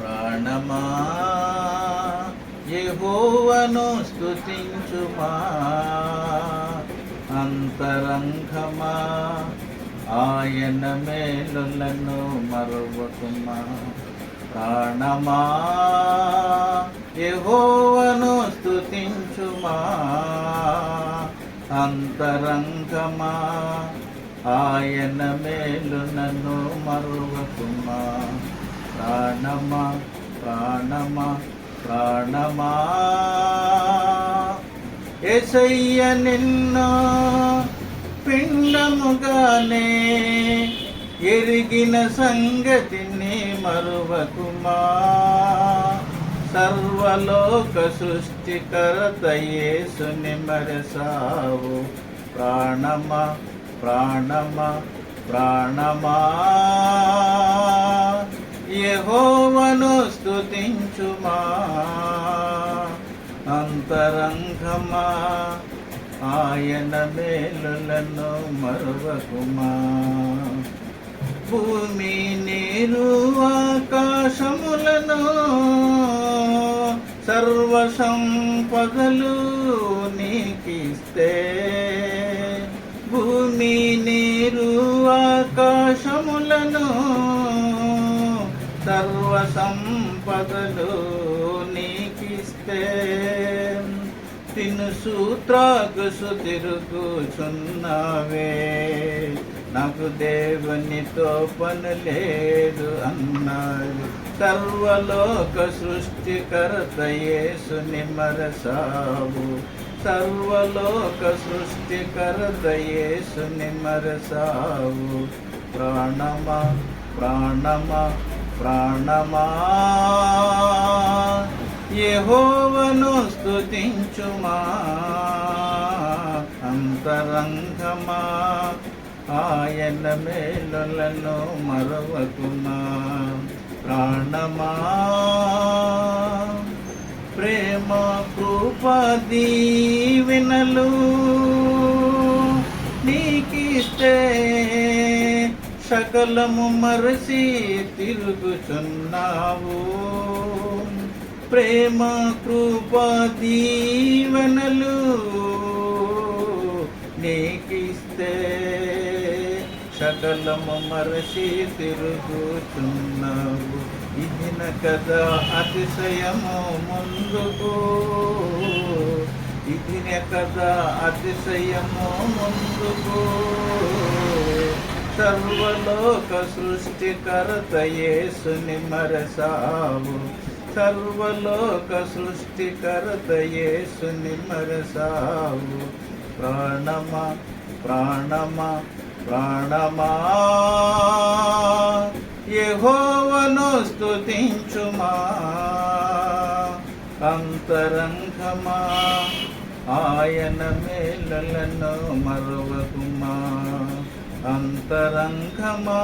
ప్రాణమా? యహోవను స్తుతించుమా? అంతరంగమా? ఆయన మేలులను మరువకుమా ప్రాణమా? యహోవను స్తుతించుమా? అంతరంగమా? ఆయన మేలునను మరువకుమా ప్రాణమా ప్రాణమా ప్రాణమా. ఎసయ్య నిన్ను పిండముగానే ఎరిగిన సంగతిని మరువకుమా. సర్వలోక సృష్టికరతయేసుని మరసావు. ప్రాణమా ప్రాణమా ప్రాణమా. యహోవను స్థుతించుమా అంతరంగమా? ఆయన మేలులను మరువకుమా? భూమి నీరు ఆకాశములను సర్వ పగలు నీకిస్తే. భూమి నీరు ఆకాశము సర్వ సంపదలు నీకిస్తే. తిను సూత్రాగుసు తిరుగుచున్నావే నాకు దేవునితో పని లేదు అన్నాడు. సర్వలోక సృష్టికర్త యేసుని మరసావు సర్వలోక సృష్టికర్త యేసుని మరసావు ప్రాణమా ప్రాణమా ప్రాణమా? యెహోవను స్థుతించుమా అంతరంగమా? ఆయన మేలులను మరవకుమా? ప్రాణమా? ప్రేమ కృప దీవెనలు నీకిస్తే సకలము మరసి తిరుగుచున్నావు. ప్రేమ కృప దీవనలు నీకిస్తే. సకలము మరసి తిరుగుచున్నావు. ఇదిన కదా అతిశయము ముందుకు. ఇదిన కదా అతిశయము ముందుకు. సర్వలోక సృష్టికర్త యేసుని మరసావు సర్వలోక సృష్టికర్త యేసుని మరసావు ప్రాణమా ప్రాణమా ప్రాణమా. యహోవను స్తుతించుమా. అంతరంగమా. ఆయన మేలలను మరువకుమా. అంతరంగమా?